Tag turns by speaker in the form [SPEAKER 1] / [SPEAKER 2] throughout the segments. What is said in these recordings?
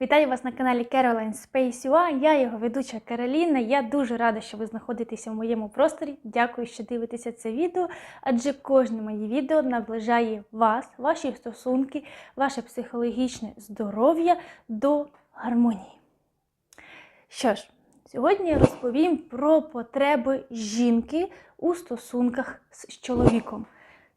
[SPEAKER 1] Вітаю вас на каналі Caroline Space UA. Я його ведуча Кароліна. Я дуже рада, що ви знаходитеся в моєму просторі. Дякую, що дивитеся це відео, адже кожне моє відео наближає вас, ваші стосунки, ваше психологічне здоров'я до гармонії. Що ж, сьогодні я розповім про потреби жінки у стосунках з чоловіком.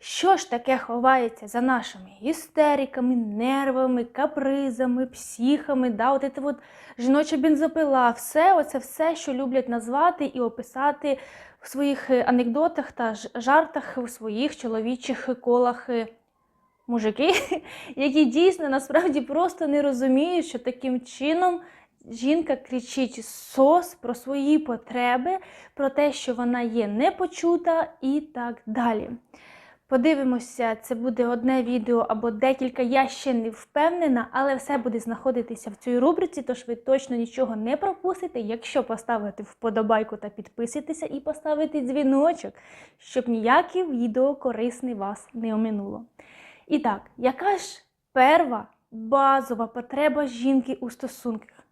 [SPEAKER 1] Що ж таке ховається за нашими істериками, нервами, капризами, психами, да, от це от жіноча бензопила, все оце все, що люблять назвати і описати в своїх е, анекдотах та жартах у своїх чоловічих колах е, мужики, які дійсно насправді просто не розуміють, що таким чином жінка кричить сос про свої потреби, про те, що вона є непочута і так далі. Подивимося, це буде одне відео або декілька. Я ще не впевнена, але все буде знаходитися в цій рубриці, тож ви точно нічого не пропустите, якщо поставити вподобайку та підписуйтеся і поставити дзвіночок, щоб ніяке відео корисне вас не оминуло. І так, яка ж перва базова потреба жінки у стосунках?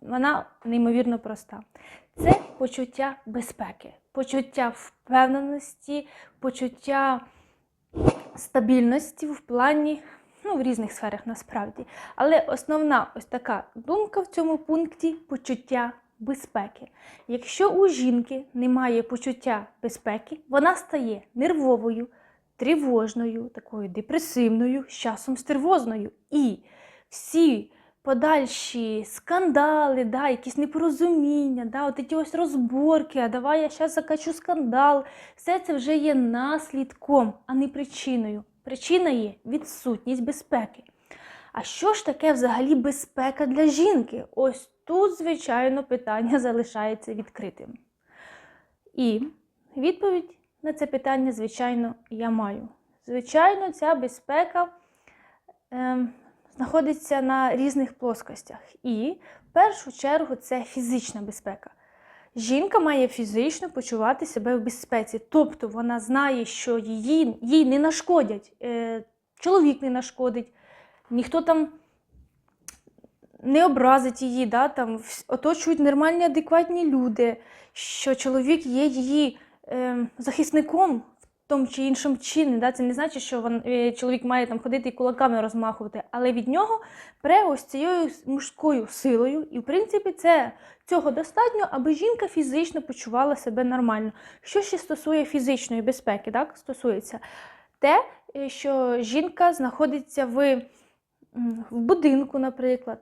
[SPEAKER 1] Вона неймовірно проста. Це почуття безпеки, почуття впевненості, почуття стабільності в плані, ну, в різних сферах насправді. Але основна ось така думка в цьому пункті почуття безпеки. Якщо у жінки немає почуття безпеки, вона стає нервовою, тривожною, такою депресивною, з часом стервозною. І всі подальші скандали, да, якісь непорозуміння, да, от ті ось розборки, а давай я зараз закачу скандал. Все це вже є наслідком, а не причиною. Причина є відсутність безпеки. А що ж таке взагалі безпека для жінки? Ось тут, звичайно, питання залишається відкритим. І відповідь на це питання, звичайно, я маю. Звичайно, ця безпека ем, знаходиться на різних плоскостях. І в першу чергу це фізична безпека. Жінка має фізично почувати себе в безпеці, тобто вона знає, що її, їй не нашкодять, е, чоловік не нашкодить, ніхто там не образить її, да, там, оточують нормальні, адекватні люди, що чоловік є її е, захисником тому чи іншому чині. Да? Це не значить, що вон, е, чоловік має там ходити і кулаками розмахувати, але від нього пре ось цією мужською силою. І, в принципі, це, цього достатньо, аби жінка фізично почувала себе нормально. Що ще стосує фізичної безпеки, так? стосується те, е, що жінка знаходиться в, в будинку, наприклад,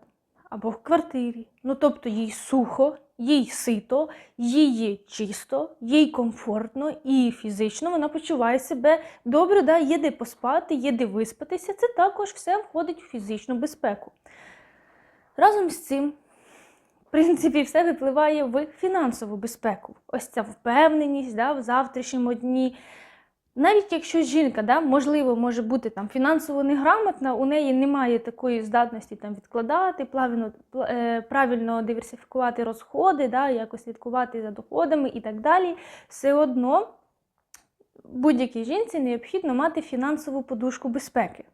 [SPEAKER 1] або в квартирі. Ну, тобто їй сухо, їй сито, їй чисто, їй комфортно і фізично вона почуває себе добре, да? є де поспати, є де виспатися. Це також все входить в фізичну безпеку. Разом з цим, в принципі, все випливає в фінансову безпеку. Ось ця впевненість да, в завтрашньому дні. Навіть якщо жінка, да, можливо, може бути там фінансово неграмотна, у неї немає такої здатності там відкладати, правильно, е, правильно диверсифікувати розходи, да, якось слідкувати за доходами і так далі, все одно будь-якій жінці необхідно мати фінансову подушку безпеки.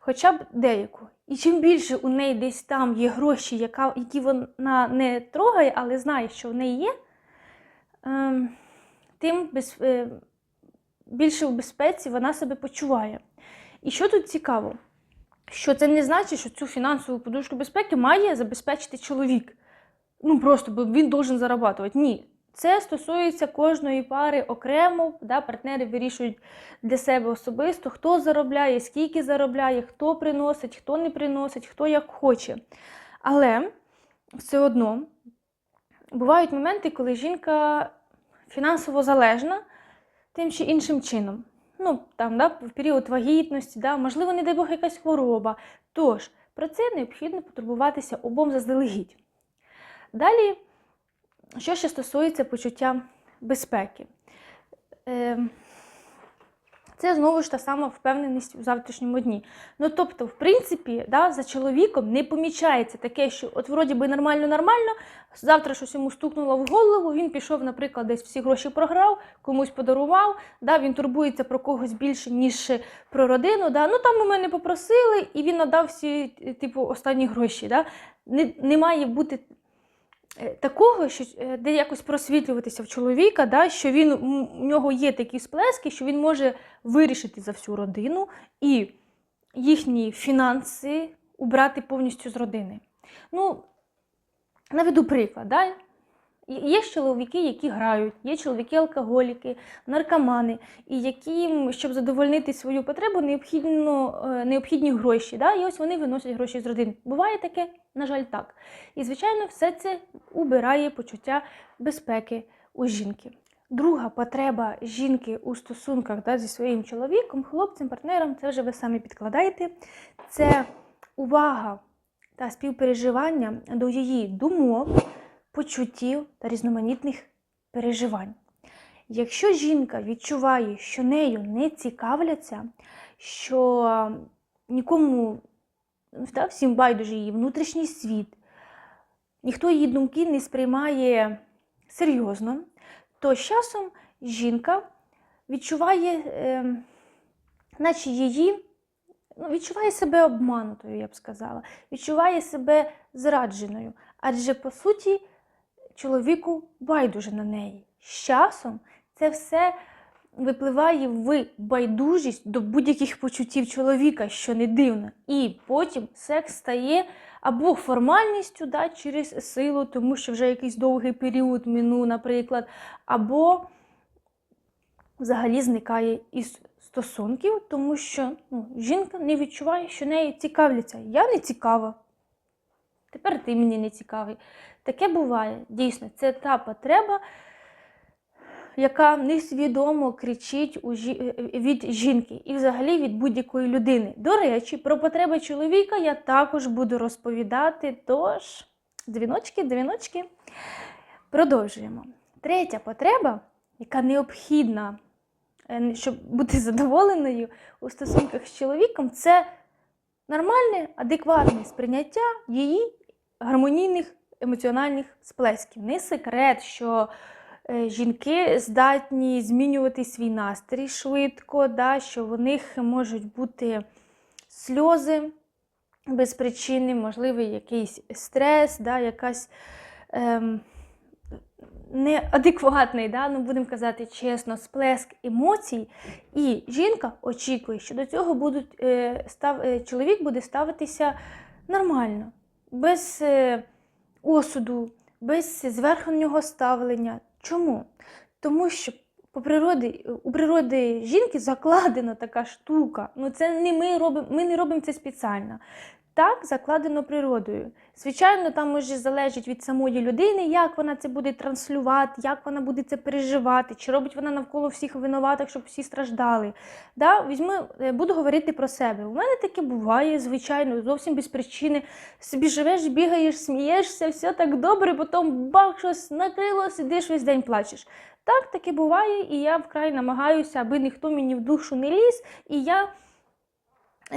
[SPEAKER 1] Хоча б деяку. І чим більше у неї десь там є гроші, яка, які вона не трогає, але знає, що в неї є, ем, тим без, е, більше в безпеці вона себе почуває. І що тут цікаво? Що це не значить, що цю фінансову подушку безпеки має забезпечити чоловік. Ну просто бо він должен зарабатувати. Ні. Це стосується кожної пари окремо, да, партнери вирішують для себе особисто, хто заробляє, скільки заробляє, хто приносить, хто не приносить, хто як хоче. Але все одно бувають моменти, коли жінка фінансово залежна тим чи іншим чином. Ну, там, да, в період вагітності, да, можливо, не дай Бог, якась хвороба. Тож, про це необхідно потурбуватися обом заздалегідь. Далі, що ще стосується почуття безпеки. Е, Це знову ж та сама впевненість у завтрашньому дні. Ну тобто, в принципі, да, за чоловіком не помічається таке, що от вроді би нормально-нормально, завтра щось йому стукнуло в голову, він пішов, наприклад, десь всі гроші програв, комусь подарував, да, він турбується про когось більше, ніж про родину. Да. Ну там у мене попросили, і він надав всі, типу, останні гроші. Да. Не, не має бути такого, що е, де якось просвітлюватися в чоловіка, да, що він у нього є такі сплески, що він може вирішити за всю родину і їхні фінанси убрати повністю з родини. Ну, наведу приклад. Да? Є чоловіки, які грають, є чоловіки-алкоголіки, наркомани, і яким, щоб задовольнити свою потребу, необхідно, е, необхідні гроші. Да? І ось вони виносять гроші з родини. Буває таке, на жаль, так. І, звичайно, все це убирає почуття безпеки у жінки. Друга потреба жінки у стосунках да, зі своїм чоловіком, хлопцем, партнером, це вже ви самі підкладаєте. Це увага та співпереживання до її думок, почуттів та різноманітних переживань. Якщо жінка відчуває, що нею не цікавляться, що нікому да, всім байдуже її внутрішній світ, ніхто її думки не сприймає серйозно, то з часом жінка відчуває, е, наче її, ну, відчуває себе обманутою, я б сказала, відчуває себе зрадженою. Адже, по суті, чоловіку байдуже на неї. З часом це все випливає в байдужість до будь-яких почуттів чоловіка, що не дивно. І потім секс стає або формальністю да, через силу, тому що вже якийсь довгий період минув, наприклад, або взагалі зникає із стосунків, тому що ну, жінка не відчуває, що нею цікавляться. Я не цікава. Тепер ти мені не цікавий. Таке буває. Дійсно, це та потреба, яка несвідомо кричить у жі... від жінки і взагалі від будь-якої людини. До речі, про потреби чоловіка я також буду розповідати. Тож, дзвіночки, дзвіночки. Продовжуємо. Третя потреба, яка необхідна, е, щоб бути задоволеною у стосунках з чоловіком, це нормальне, адекватне сприйняття її гармонійних емоціональних сплесків. Не секрет, що е, жінки здатні змінювати свій настрій швидко, да, що в них можуть бути сльози без причини, можливий якийсь стрес, да, якась ем, неадекватний, да, ну будемо казати чесно, сплеск емоцій. І жінка очікує, що до цього будуть, е, став, е, чоловік буде ставитися нормально, без осуду, без зверхнього ставлення. Чому? Тому що по природі, у природі жінки закладена така штука. Ну це не ми робимо, ми не робимо це спеціально. Так закладено природою. Звичайно, там може залежить від самої людини, як вона це буде транслювати, як вона буде це переживати, чи робить вона навколо всіх винуватих, щоб всі страждали. Да? Візьми, е, буду говорити про себе. У мене таке буває, звичайно, зовсім без причини. Собі живеш, бігаєш, смієшся, все так добре, потім бах, щось накрило, сидиш весь день плачеш. Так, таке буває, і я вкрай намагаюся, аби ніхто мені в душу не ліз, і я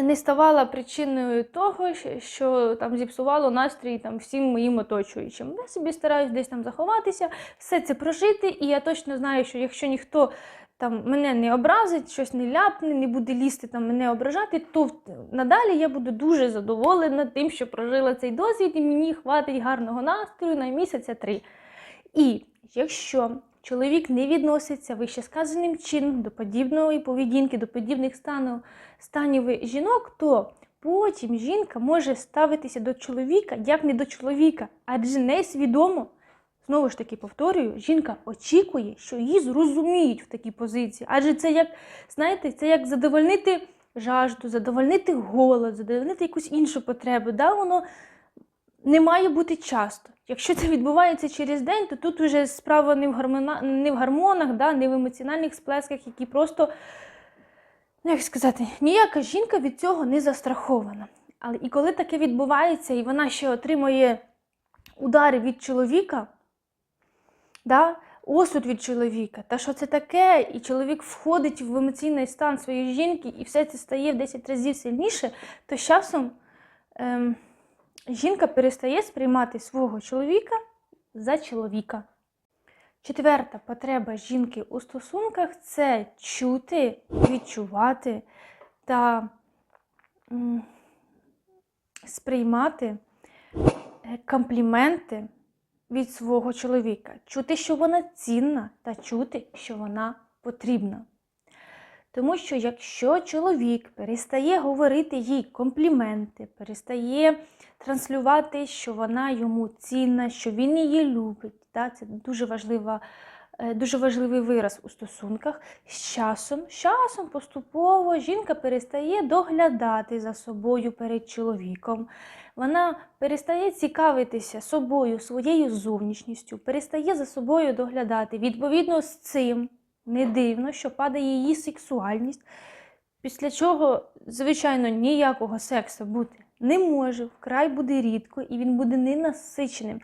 [SPEAKER 1] не ставала причиною того, що там зіпсувало настрій там, всім моїм оточуючим. Я собі стараюсь десь там заховатися, все це прожити, і я точно знаю, що якщо ніхто там мене не образить, щось не ляпне, не буде лізти там мене ображати, то надалі я буду дуже задоволена тим, що прожила цей досвід, і мені хватить гарного настрою на місяця три. І якщо чоловік не відноситься вищесказаним чином до подібної поведінки, до подібних станів, станів жінок, то потім жінка може ставитися до чоловіка як не до чоловіка, адже несвідомо. Знову ж таки повторюю, жінка очікує, що її зрозуміють в такій позиції. Адже це як, знаєте, це як задовольнити жажду, задовольнити голод, задовольнити якусь іншу потребу. Да? Воно не має бути часто. Якщо це відбувається через день, то тут вже справа не в, гормона... не в гормонах, да? не в емоціональних сплесках, які просто, ну як сказати, ніяка жінка від цього не застрахована. Але і коли таке відбувається, і вона ще отримує удари від чоловіка, да? осуд від чоловіка. Та що це таке? І чоловік входить в емоційний стан своєї жінки, і все це стає в 10 разів сильніше, то з часом ем, жінка перестає сприймати свого чоловіка за чоловіка. Четверта потреба жінки у стосунках це чути, відчувати та сприймати е, компліменти від свого чоловіка, чути, що вона цінна, та чути, що вона потрібна. Тому що якщо чоловік перестає говорити їй компліменти, перестає транслювати, що вона йому цінна, що він її любить, та, це дуже, важлива, е, дуже важливий вираз у стосунках, з часом, з часом поступово жінка перестає доглядати за собою перед чоловіком. Вона перестає цікавитися собою, своєю зовнішністю, перестає за собою доглядати. Відповідно з цим не дивно, що падає її сексуальність, після чого, звичайно, ніякого сексу бути не може, вкрай буде рідко, і він буде ненасиченим.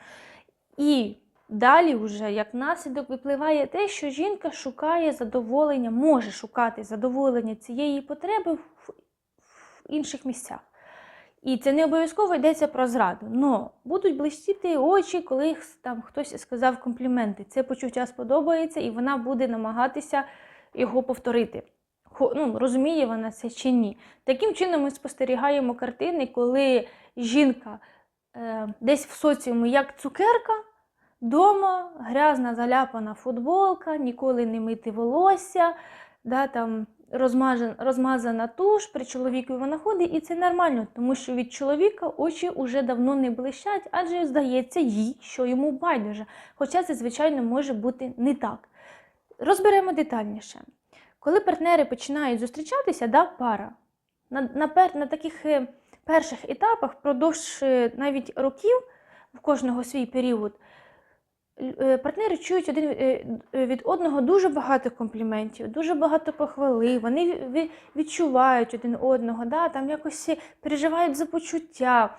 [SPEAKER 1] І далі, вже, як наслідок, випливає те, що жінка шукає задоволення, може шукати задоволення цієї потреби в, інших місцях. І це не обов'язково йдеться про зраду. Но будуть блищити очі, коли там хтось сказав компліменти. Це почуття сподобається, і вона буде намагатися його повторити. Ну, розуміє вона це чи ні. Таким чином ми спостерігаємо картини, коли жінка е, десь в соціумі як цукерка, дома грязна заляпана футболка, ніколи не мити волосся, да, там, розмажен, розмазана туш, при чоловіку вона ходить, і це нормально, тому що від чоловіка очі вже давно не блищать, адже здається їй, що йому байдуже. Хоча це, звичайно, може бути не так. Розберемо детальніше. Коли партнери починають зустрічатися, да, пара, на, на, на таких е, перших етапах, впродовж е, навіть років, в кожного свій період, партнери чують один е, е, від одного дуже багато компліментів, дуже багато похвали, вони ві- ві- відчувають один одного, да, там якось переживають за почуття,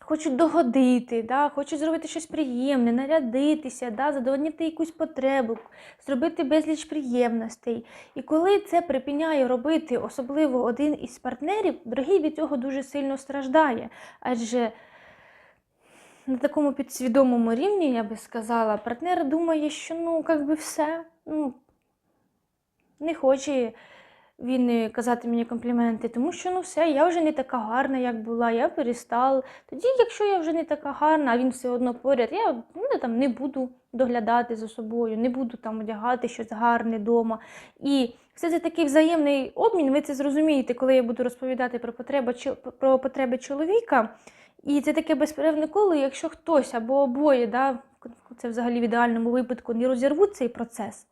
[SPEAKER 1] хочуть догодити, да, хочуть зробити щось приємне, нарядитися, да, задовольнити якусь потребу, зробити безліч приємностей. І коли це припиняє робити особливо один із партнерів, другий від цього дуже сильно страждає. Адже на такому підсвідомому рівні, я би сказала, партнер думає, що ну, як би все, ну, не хоче він казати мені компліменти, тому що ну все, я вже не така гарна, як була, я перестала. Тоді, якщо я вже не така гарна, а він все одно поряд, я ну, там, не буду доглядати за собою, не буду там одягати щось гарне вдома. І все це такий взаємний обмін. Ви це зрозумієте, коли я буду розповідати про потреби, про потреби чоловіка. І це таке безперервне коло, якщо хтось або обоє, да, це взагалі в ідеальному випадку, не розірвуть цей процес,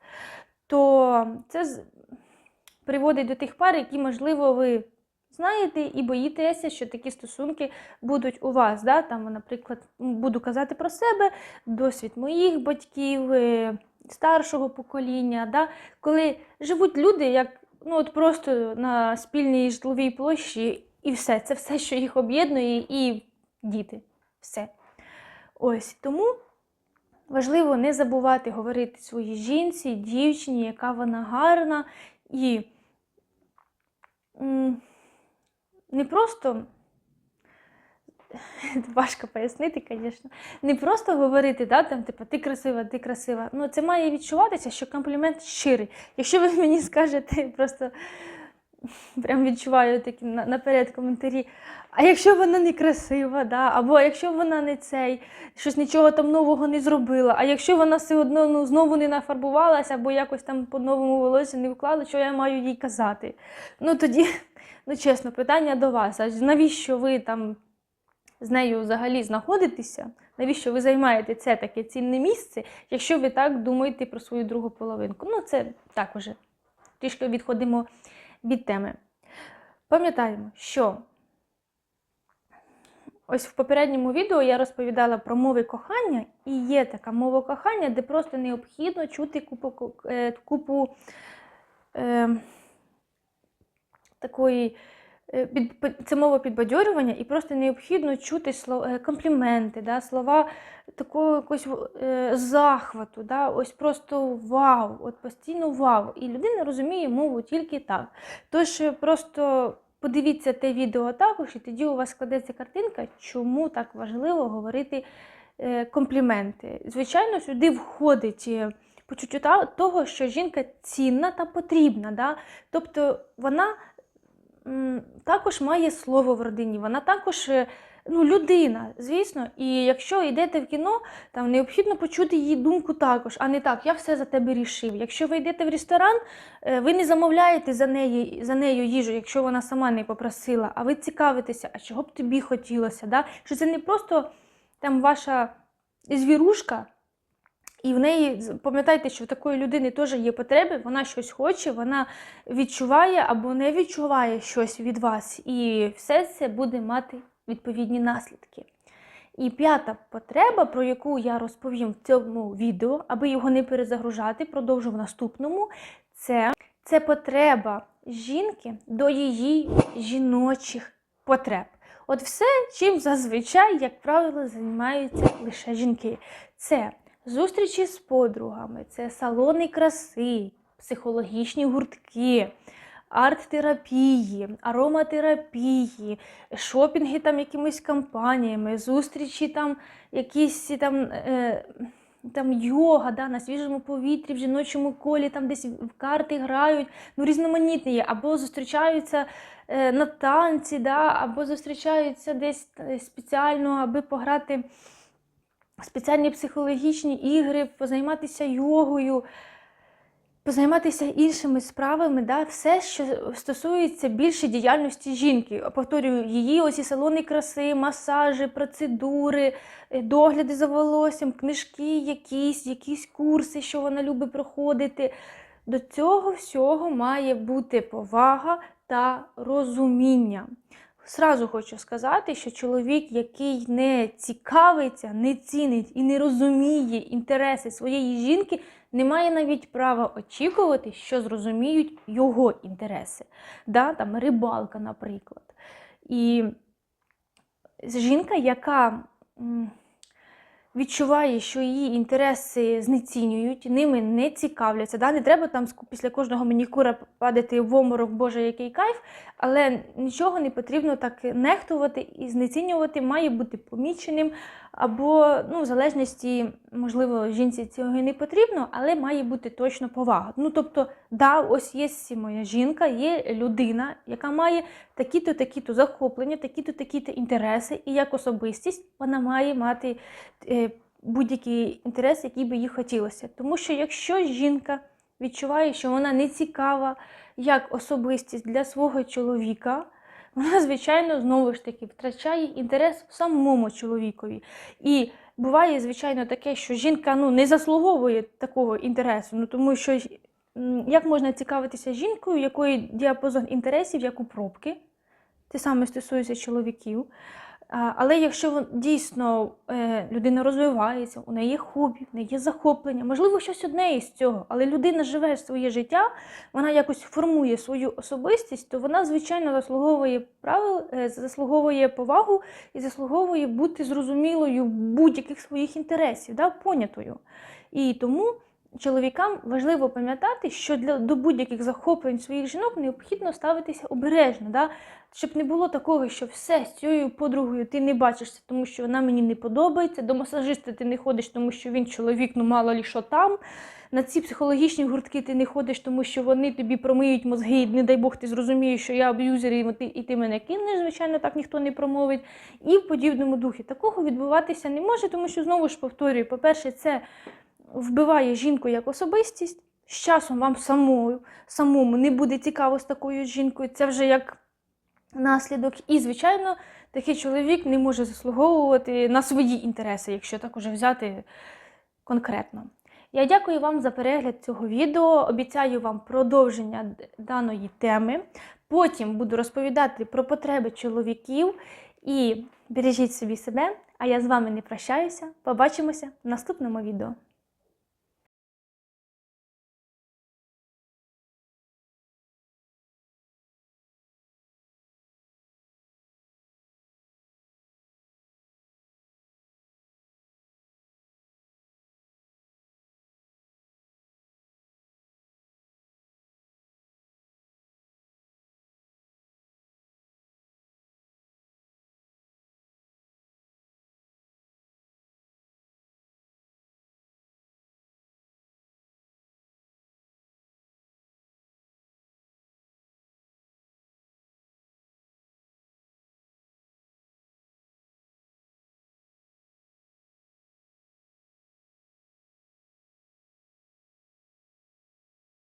[SPEAKER 1] то це приводить до тих пар, які, можливо, ви знаєте і боїтеся, що такі стосунки будуть у вас. Да? Там, наприклад, буду казати про себе, досвід моїх батьків, е, старшого покоління, да? коли живуть люди, як ну, от просто на спільній житловій площі, і все. Це все, що їх об'єднує, і діти. Все. Ось тому важливо не забувати говорити своїй жінці, дівчині, яка вона гарна, і не просто. Важко пояснити, звісно. Не просто говорити, да, там, типу, ти красива, ти красива. Ну, це має відчуватися, що комплімент щирий. Якщо ви мені скажете, просто прям відчуваю такі наперед коментарі. А якщо вона не красива, да? або якщо вона не цей, щось нічого там нового не зробила, а якщо вона все одно ну, знову не нафарбувалася, або якось там по-новому волосся не вклала, що я маю їй казати? Ну тоді, ну чесно, питання до вас. А навіщо ви там з нею взагалі знаходитеся? Навіщо ви займаєте це таке цінне місце, якщо ви так думаєте про свою другу половинку? Ну, це так уже трішки відходимо від теми. Пам'ятаємо, що ось в попередньому відео я розповідала про мови кохання, і є така мова кохання, де просто необхідно чути купу, е, купу е, такої е, це мова підбадьорювання, і просто необхідно чути е, компліменти, да, слова такого якогось е, захвату, да, ось просто вау, от постійно вау. І людина розуміє мову тільки так. Тож е, просто подивіться те відео також, і тоді у вас складеться картинка, чому так важливо говорити е, компліменти. Звичайно, сюди входить. е, Почуття того, що жінка цінна та потрібна. Да? Тобто вона також має слово в родині, вона також е, ну, людина, звісно. І якщо йдете в кіно, там необхідно почути її думку також, а не так, я все за тебе рішив. Якщо ви йдете в ресторан, е, ви не замовляєте за неї, за нею їжу, якщо вона сама не попросила, а ви цікавитеся, а чого б тобі хотілося. Да? Що це не просто там ваша звірушка. І в неї пам'ятайте, що в такої людини теж є потреби, вона щось хоче, вона відчуває або не відчуває щось від вас, і все це буде мати відповідні наслідки. І п'ята потреба, про яку я розповім в цьому відео, аби його не перезагружати, продовжу в наступному, це, це потреба жінки до її жіночих потреб. От все, чим зазвичай, як правило, займаються лише жінки. Це зустрічі з подругами, це салони краси, психологічні гуртки, арт-терапії, ароматерапії, шопінги там якимись компаніями, зустрічі там якісь там. Е, там йога, да, на свіжому повітрі, в жіночому колі, там десь в карти грають, ну різноманітні є, або зустрічаються е, на танці, да, або зустрічаються десь е, спеціально, аби пограти спеціальні психологічні ігри, позайматися йогою, позайматися іншими справами, да, все, що стосується більше діяльності жінки. Повторюю, її оці салони краси, масажі, процедури, е, догляди за волоссям, книжки, якісь, якісь курси, що вона любить проходити. До цього всього має бути повага та розуміння. Сразу хочу сказати, що чоловік, який не цікавиться, не цінить і не розуміє інтереси своєї жінки, не має навіть права очікувати, що зрозуміють його інтереси. Да? Там рибалка, наприклад. І жінка, яка відчуває, що її інтереси знецінюють, ними не цікавляться. Да? Не треба там після кожного манікюра падати в оморок, Боже, який кайф, але нічого не потрібно так нехтувати і знецінювати, має бути поміченим, або ну, в залежності, можливо, жінці цього і не потрібно, але має бути точно повага. Ну, тобто, да, ось є моя жінка, є людина, яка має такі-то, такі-то захоплення, такі-то, такі-то інтереси, і як особистість вона має мати е, будь-який інтерес, який би їй хотілося. Тому що якщо жінка відчуває, що вона не цікава як особистість для свого чоловіка, вона, звичайно, знову ж таки втрачає інтерес самому чоловікові. І буває, звичайно, таке, що жінка ну, не заслуговує такого інтересу, ну, тому що як можна цікавитися жінкою, якої діапазон інтересів, як у пробки, те саме стосується чоловіків. Але якщо дійсно е, людина розвивається, у неї є хобі, в неї є захоплення, можливо, щось одне із цього, але людина живе своє життя, вона якось формує свою особистість, то вона, звичайно, заслуговує правил, е, заслуговує повагу і заслуговує бути зрозумілою будь-яких своїх інтересів, да, понятою. І тому чоловікам важливо пам'ятати, що для до будь-яких захоплень своїх жінок необхідно ставитися обережно, да? щоб не було такого, що все з цією подругою ти не бачишся, тому що вона мені не подобається. До масажиста ти не ходиш, тому що він чоловік, ну мало лі що там. На ці психологічні гуртки ти не ходиш, тому що вони тобі промиють мозги, і не дай Бог ти зрозумієш, що я аб'юзер, і ти, і ти мене кинеш, звичайно, так ніхто не промовить. І в подібному духі. Такого відбуватися не може, тому що знову ж повторюю, по-перше, це вбиває жінку як особистість. З часом вам самою, самому не буде цікаво з такою жінкою. Це вже як наслідок. І, звичайно, такий чоловік не може заслуговувати на свої інтереси, якщо так уже взяти конкретно. Я дякую вам за перегляд цього відео. Обіцяю вам продовження даної теми. Потім буду розповідати про потреби чоловіків і бережіть собі себе. А я з вами не прощаюся. Побачимося в наступному відео.